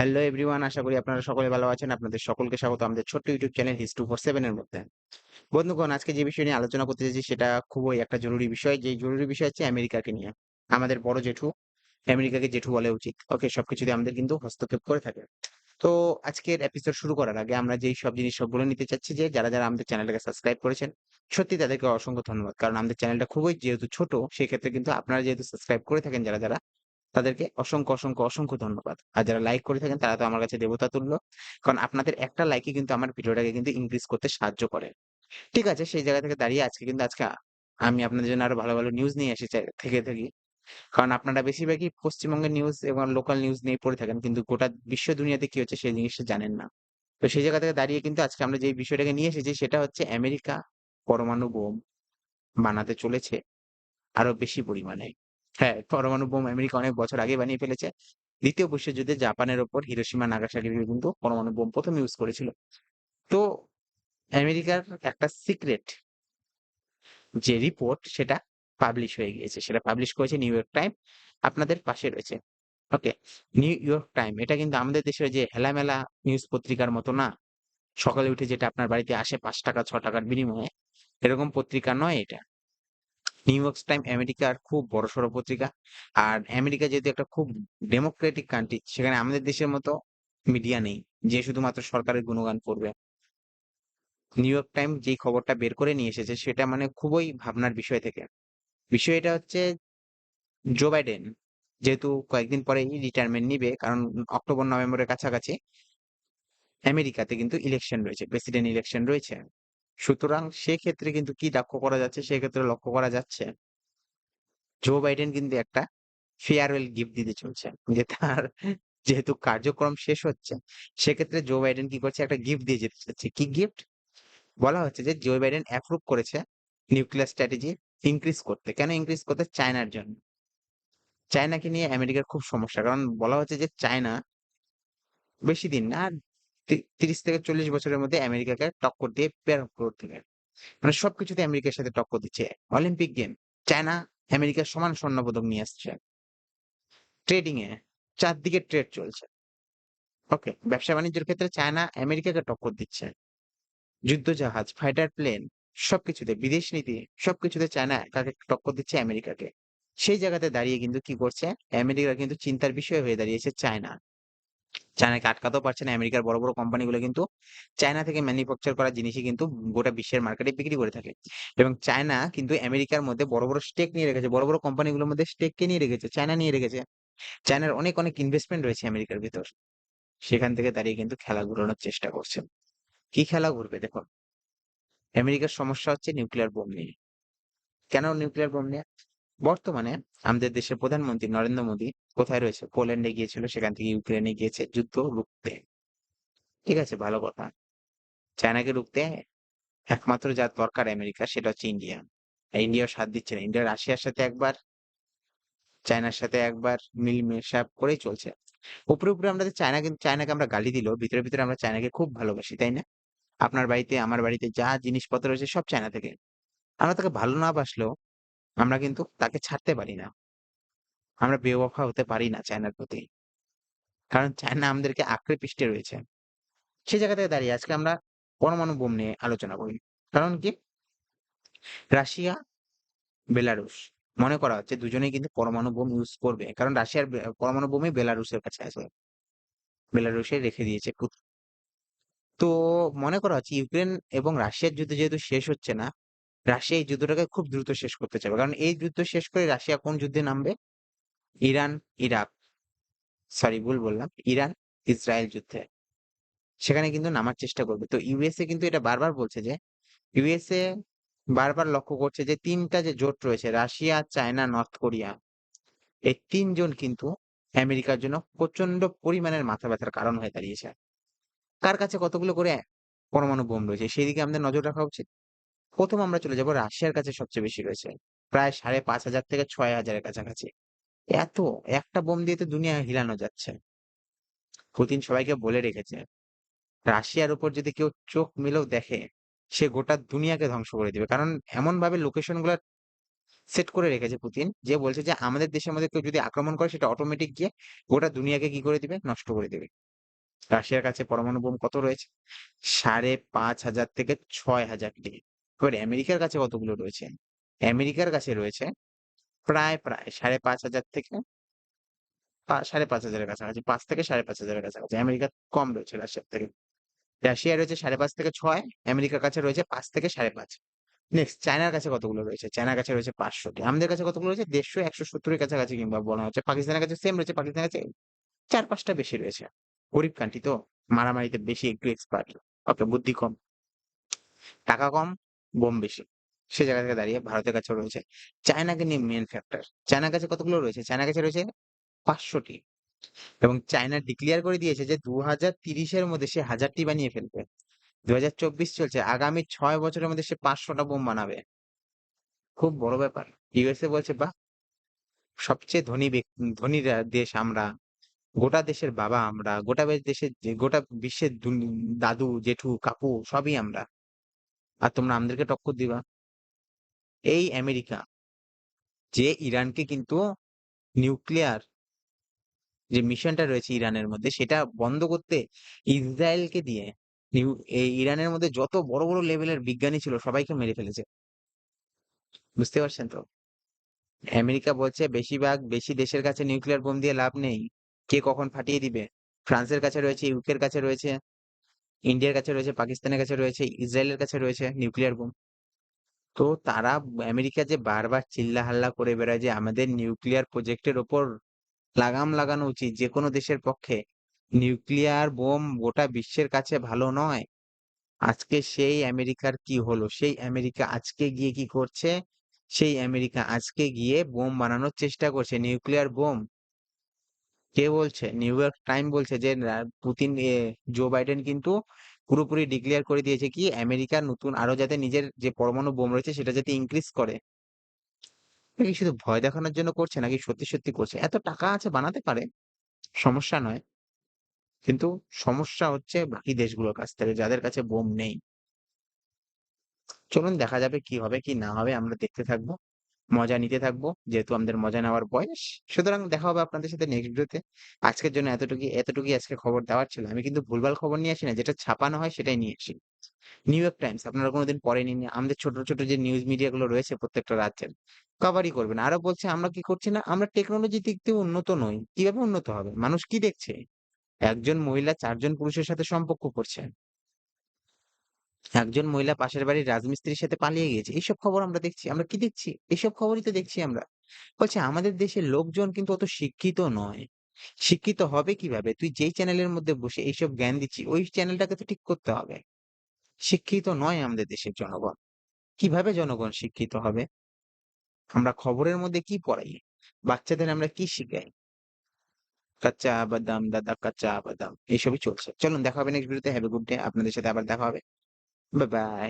Hello everyone আশা করি আপনারা সকলে ভালো আছেন। আপনাদের সকলকে স্বাগত। আমাদের ছোট্ট ইউটিউব চ্যানেল হিস টু ফোর সেভেন এর মধ্যে। বন্ধুগণ, আজকে যে বিষয় নিয়ে আলোচনা করতে চাইছি সেটা খুবই একটা জরুরি বিষয়। যে জরুরি বিষয় হচ্ছে আমেরিকাকে নিয়ে। আমাদের বড় জেঠু আমেরিকাকে জেঠু বলে উচিত। ওকে, সবকিছুতে আমাদের কিন্তু হস্তক্ষেপ করে থাকে। তো আজকের এপিসোড শুরু করার আগে আমরা যেই সব জিনিস সবগুলো নিতে চাচ্ছি, যে যারা যারা আমাদের চ্যানেলটাকে সাবস্ক্রাইব করেছেন, সত্যি তাদেরকে অসংখ্য ধন্যবাদ। কারণ আমাদের চ্যানেলটা খুবই যেহেতু ছোট সেই ক্ষেত্রে কিন্তু আপনারা যেহেতু সাবস্ক্রাইব করে থাকেন, যারা যারা তাদেরকে অসংখ্য অসংখ্য অসংখ্য ধন্যবাদ। আর যারা লাইক করে থাকেন, তারা তো আমার কাছে দেবতা তুল্য। কারণ আপনাদের একটা লাইকে কিন্তু আমার ভিডিওটাকে কিন্তু ইনক্রিজ করতে সাহায্য করে। ঠিক আছে, সেই জায়গা থেকে দাঁড়িয়ে আজকে কিন্তু আজকে আমি আপনাদের জন্য আরও ভালো ভালো নিউজ নিয়ে এসে থেকে থাকি। কারণ আপনারা বেশিরভাগই পশ্চিমবঙ্গের নিউজ এবং লোকাল নিউজ নিয়ে পড়ে থাকেন, কিন্তু গোটা বিশ্ব দুনিয়াতে কি হচ্ছে সেই জিনিসটা জানেন না। তো সেই জায়গা থেকে দাঁড়িয়ে কিন্তু আজকে আমরা যে বিষয়টাকে নিয়ে এসেছি, সেটা হচ্ছে আমেরিকা পরমাণু বোম বানাতে চলেছে, আরও বেশি পরিমাণে। হ্যাঁ পরমাণু বোম আমেরিকা অনেক বছর আগে বানিয়ে ফেলেছে। দ্বিতীয় বিশ্বযুদ্ধে জাপানের ওপর হিরোশিমা নাগাসাকির কিন্তু পরমাণু বোম প্রথম ইউজ করেছিল। তো আমেরিকার একটা সিক্রেট যে রিপোর্ট সেটা পাবলিশ হয়ে গিয়েছে। সেটা পাবলিশ করেছে নিউ ইয়র্ক টাইম আপনাদের পাশে রয়েছে। ওকে নিউ ইয়র্ক টাইম এটা কিন্তু আমাদের দেশের যে হেলামেলা নিউজ পত্রিকার মতো না। সকালে উঠে যেটা আপনার বাড়িতে আসে পাঁচ টাকা, ছ টাকার বিনিময়ে, এরকম পত্রিকা নয় এটা। নিউ ইয়র্ক টাইম আমেরিকার খুব বড়সড় পত্রিকা। আর আমেরিকা যেহেতু একটা খুব ডেমোক্রেটিক কান্ট্রি সেখানে আমাদের দেশের মতো মিডিয়া নেই, যে শুধুমাত্র সরকারের গুণগান করবে। নিউ ইয়র্ক টাইম যেই খবরটা বের করে নিয়ে এসেছে, সেটা মানে খুবই ভাবনার বিষয় থেকে। বিষয় এটা হচ্ছে জো বাইডেন যেহেতু কয়েকদিন পরেই রিটায়ারমেন্ট নিবে, কারণ অক্টোবর নভেম্বরের কাছাকাছি আমেরিকাতে কিন্তু ইলেকশন রয়েছে প্রেসিডেন্ট ইলেকশন রয়েছে। সুতরাং সেক্ষেত্রে কিন্তু কি লক্ষ্য করা যাচ্ছে? সেক্ষেত্রে লক্ষ্য করা যাচ্ছে জো বাইডেন কিন্তু একটা ফেয়ারওয়েল গিফট দিতে চলছে। যে তার যেহেতু কার্যক্রম শেষ হচ্ছে, সেক্ষেত্রে জো বাইডেন কি করছে? একটা গিফট দিয়ে যেতে চাচ্ছে। কি গিফট বলা হচ্ছে যে জো বাইডেন অ্যাপ্রুভ করেছে নিউক্লিয়ার স্ট্র্যাটেজি ইনক্রিজ করতে। কেন ইনক্রিজ করতে? চায়নার জন্য। চায়নাকে নিয়ে আমেরিকার খুব সমস্যা। কারণ বলা হচ্ছে যে চায়না বেশি দিন না তিরিশ থেকে চল্লিশ বছরের মধ্যে আমেরিকাকে টক্কর দিয়ে পের করে দেবে মানে সবকিছুতে আমেরিকার সাথে টক্কর দিচ্ছে। অলিম্পিক গেম, চায়না আমেরিকার সমান স্বর্ণ পদক নিয়ে আসছে। ট্রেডিং এ চারদিকে ট্রেড চলছে। ওকে ব্যবসা বাণিজ্যের ক্ষেত্রে চায়না আমেরিকাকে টক্কর দিচ্ছে। যুদ্ধ জাহাজ ফাইটার প্লেন সবকিছুতে বিদেশ নীতি, সবকিছুতে চায়না কাকে টক্কর দিচ্ছে আমেরিকাকে। সেই জায়গাতে দাঁড়িয়ে কিন্তু কি করছে? আমেরিকা কিন্তু চিন্তার বিষয় হয়ে দাঁড়িয়েছে চায়না। চায়নাকে আটকাতেও পারছে না। আমেরিকার বড় বড় কোম্পানিগুলো কিন্তু চায়না থেকে ম্যানুফ্যাকচার করা জিনিসই কিন্তু গোটা বিশ্বের মার্কেটে বিক্রি করে থাকে। এবং চায়না কিন্তু আমেরিকার মধ্যে বড় বড় স্টেক নিয়ে রেখেছে। বড় বড় কোম্পানিগুলোর মধ্যে স্টেক কে নিয়ে রেখেছে? চায়না নিয়ে রেখেছে। চায়নার অনেক অনেক ইনভেস্টমেন্ট রয়েছে আমেরিকার ভিতর। সেখান থেকে দাঁড়িয়ে কিন্তু খেলা ঘুরানোর চেষ্টা করছে। কি খেলা ঘুরবে দেখো আমেরিকার সমস্যা হচ্ছে নিউক্লিয়ার বোম নিয়ে। কেন নিউক্লিয়ার বোম নিয়ে? বর্তমানে আমাদের দেশের প্রধানমন্ত্রী নরেন্দ্র মোদী কোথায় রয়েছে? পোল্যান্ডে গিয়েছিল, সেখান থেকে ইউক্রেনে গিয়েছে, যুদ্ধ রুখতে। ঠিক আছে, ভালো কথা। চায়নাকে রুখতে একমাত্র যা দরকার আমেরিকা, সেটা হচ্ছে ইন্ডিয়া। ইন্ডিয়াও সাথ দিচ্ছে না। ইন্ডিয়া রাশিয়ার সাথে একবার, চায়নার সাথে একবার মিল মেশাপ করেই চলছে। উপরে উপরে আমরা চায়না কিন্তু চায়নাকে আমরা গালি দিলেও ভিতরে ভিতরে আমরা চায়নাকে খুব ভালোবাসি, তাই না? আপনার বাড়িতে, আমার বাড়িতে যা জিনিসপত্র রয়েছে সব চায়না থেকে। আমরা তাকে ভালো না বাসলেও আমরা কিন্তু তাকে ছাড়তে পারি না। আমরা বেওয়াফা হতে পারি না চায়নার প্রতি। কারণ চায়না আমাদেরকে আঁকড়ে পিষ্টে রয়েছে। সে জায়গা থেকে দাঁড়িয়ে আজকে আমরা পরমাণু বোম নিয়ে আলোচনা করি। কারণ কি? Russia, Belarus. মনে করা হচ্ছে দুজনেই কিন্তু পরমাণু বোম ইউজ করবে। কারণ রাশিয়ার পরমাণু বোমই বেলারুশের কাছে আছে। বেলারুশে রেখে দিয়েছে তো মনে করা হচ্ছে ইউক্রেন এবং রাশিয়ার যুদ্ধ যেহেতু শেষ হচ্ছে না রাশিয়া এই যুদ্ধটাকে খুব দ্রুত শেষ করতে চাবে কারণ এই যুদ্ধ শেষ করে রাশিয়া কোন যুদ্ধে নামবে? Iran, Iraq. সরি, ভুল বললাম। ইরান, ইসরায়েল যুদ্ধে। সেখানে কিন্তু নামার চেষ্টা করবে। তো ইউএসএ কিন্তু এটা বারবার বলছে যে ইউএসএ বারবার লক্ষ্য করছে যে, তিনটা যে জোট রয়েছে, রাশিয়া, চায়না, নর্থ কোরিয়া, এই তিনজন কিন্তু আমেরিকার জন্য প্রচণ্ড পরিমাণের মাথা ব্যথার কারণ হয়ে দাঁড়িয়েছে। কার কাছে কতগুলো করে পরমাণু বোম রয়েছে, সেই দিকে আমাদের নজর রাখা উচিত। প্রথম আমরা চলে যাব রাশিয়ার কাছে সবচেয়ে বেশি রয়েছে, প্রায় সাড়ে পাঁচ হাজার থেকে ছয় হাজারের কাছাকাছি। এত, একটা বোম দিয়ে তো দুনিয়া হিলানো যাচ্ছে। পুতিন সবাইকে বলে রেখেছে, রাশিয়ার উপর যদি কেউ চোখ মিলেও দেখে, সে গোটা দুনিয়াকে ধ্বংস করে দিবে। কারণ এমন ভাবে লোকেশনগুলা সেট করে রেখেছে পুতিন, যে বলছে যে আমাদের দেশের মধ্যে কেউ যদি আক্রমণ করে, সেটা অটোমেটিক গিয়ে গোটা দুনিয়াকে কি করে দিবে? নষ্ট করে দিবে। রাশিয়ার কাছে পরমাণু বোম কত রয়েছে? সাড়ে পাঁচ হাজার থেকে ছয় হাজার হাজারটি এবার আমেরিকার কাছে কতগুলো রয়েছে? আমেরিকার কাছে রয়েছে প্রায় প্রায় সাড়ে পাঁচ হাজার থেকে সাড়ে পাঁচ হাজারের কাছাকাছি, পাঁচ থেকে সাড়ে পাঁচ হাজারের কাছাকাছি। আমেরিকা কম রয়েছে রাশিয়ার থেকে। রাশিয়া রয়েছে সাড়ে পাঁচ থেকে ছয়, আমেরিকার কাছে রয়েছে পাঁচ থেকে সাড়ে পাঁচ। নেক্সট চায়নার কাছে কতগুলো রয়েছে? চায়নার কাছে রয়েছে পাঁচশোটি। আমাদের কাছে কতগুলো রয়েছে? দেড়শো, একশো সত্তরের কাছাকাছি কিংবা বলা হচ্ছে। পাকিস্তানের কাছে সেম রয়েছে, পাকিস্তানের কাছে চার পাঁচটা বেশি রয়েছে। গরিব কান্ট্রি তো, মারামারিতে বেশি একটু এক্সপার্ট ওকে, বুদ্ধি কম। টাকা কম বোম বেশি। সে জায়গা থেকে দাঁড়িয়ে ভারতের কাছে রয়েছে চায়নাকে নিয়ে মেন ফ্যাক্টর চায়নার কাছে কতগুলো রয়েছে? চায়নার কাছে রয়েছে পাঁচশোটি। এবং চায়না ডিক্লেয়ার করে দিয়েছে যে দু হাজার তিরিশের মধ্যে সে হাজারটি বানিয়ে ফেলবে। দু হাজার চব্বিশ চলছে। আগামী ছয় বছরের মধ্যে সে পাঁচশোটা বোম বানাবে। খুব বড় ব্যাপার। ইউএসএ বলছে বা সবচেয়ে ধনী ধনী দেশ আমরা। গোটা দেশের বাবা আমরা। গোটা দেশের গোটা বিশ্বের দাদু, জেঠু, কাকু সবই আমরা। আর তোমরা আমাদেরকে টক্কর দিবা। এই আমেরিকা, যে ইরানকে কিন্তু নিউক্লিয়ার যে মিশনটা রয়েছে ইরানের মধ্যে, সেটা বন্ধ করতে ইসরায়েলকে দিয়ে ইরানের মধ্যে যত বড় বড় লেভেলের বিজ্ঞানী ছিল, সবাইকে মেরে ফেলেছে। বুঝতে পারছেন তো? আমেরিকা বলছে, বেশিরভাগ, বেশি দেশের কাছে নিউক্লিয়ার বোম দিয়ে লাভ নেই। কে কখন ফাটিয়ে দিবে? ফ্রান্সের কাছে রয়েছে, ইউকের কাছে রয়েছে। ইন্ডিয়ার কাছে রয়েছে, পাকিস্তানের কাছে রয়েছে, ইসরায়েলের কাছে রয়েছে নিউক্লিয়ার বোম তো তারা আমেরিকা যে বারবার চিল্লা হাল্লা করে বেড়ায় যে আমাদের নিউক্লিয়ার প্রজেক্টের ওপর লাগাম লাগানো উচিত, যে কোনো দেশের পক্ষে নিউক্লিয়ার বোম গোটা বিশ্বের কাছে ভালো নয়। আজকে সেই আমেরিকার কি হলো? সেই আমেরিকা আজকে গিয়ে কি করছে? সেই আমেরিকা আজকে গিয়ে বোম বানানোর চেষ্টা করছে নিউক্লিয়ার বোম কে বলছে? নিউ ইয়র্ক টাইম বলছে যে পুতিন জো বাইডেন কিন্তু পুরোপুরি ডিক্লেয়ার করে দিয়েছে কি আমেরিকা নতুন আরও যাতে নিজের যে পরমাণু বোম রয়েছে সেটা যাতে ইনক্রিজ করে। শুধু ভয় দেখানোর জন্য করছে নাকি সত্যি সত্যি করছে? এত টাকা আছে বানাতে পারে? সমস্যা নয়। কিন্তু সমস্যা হচ্ছে বাকি দেশগুলোর কাছ থেকে, যাদের কাছে বোম নেই। চলুন দেখা যাবে কি হবে, কি না হবে, আমরা দেখতে থাকব। মজা নিতে থাকব, যেহেতু আমাদের মজা নেওয়ার বয়স। সুতরাং দেখা হবে আপনাদের সাথে নেক্সট ভিডিওতে আজকের জন্য এতটুকু এতটুকুই আজকে খবর দেওয়ার ছিল। আমি কিন্তু ভুলভাল খবর নিয়ে আসি না, যেটা ছাপানো হয় সেটাই নিয়ে আসি। নিউ ইয়র্ক টাইমস আপনারা কোনোদিন পড়েনি নি? আমাদের ছোট ছোট যে নিউজ মিডিয়া গুলো রয়েছে প্রত্যেকটা রাজ্যের কভারই করবেন। আরও বলছে, আমরা কি করছি না? আমরা টেকনোলজি দিক দিয়ে উন্নত নই। কীভাবে উন্নত হবে? মানুষ কি দেখছে? একজন মহিলা চারজন পুরুষের সাথে সম্পর্ক করছে। একজন মহিলা পাশের বাড়ির রাজমিস্ত্রির সাথে পালিয়ে গিয়েছে। এইসব খবর আমরা দেখছি। আমরা কি দেখছি? এইসব খবরই তো দেখছি আমরা। বলছে, আমাদের দেশের লোকজন কিন্তু অত শিক্ষিত নয়। শিক্ষিত হবে কীভাবে? তুই যেই চ্যানেলের মধ্যে বসে এইসব জ্ঞান দিচ্ছি, ওই চ্যানেলটাকে তো ঠিক করতে হবে। শিক্ষিত নয় আমাদের দেশের জনগণ। কীভাবে জনগণ শিক্ষিত হবে? আমরা খবরের মধ্যে কি পড়াই? বাচ্চাদের আমরা কি শিখাই? কাচ্চা বাদাম, দাদা কাচ্চা বাদাম। এইসবই চলছে। চলুন, দেখা হবে নেক্সট ভিডিওতে হ্যাভ গুড ডে আপনাদের সাথে আবার দেখা হবে। Bye-bye.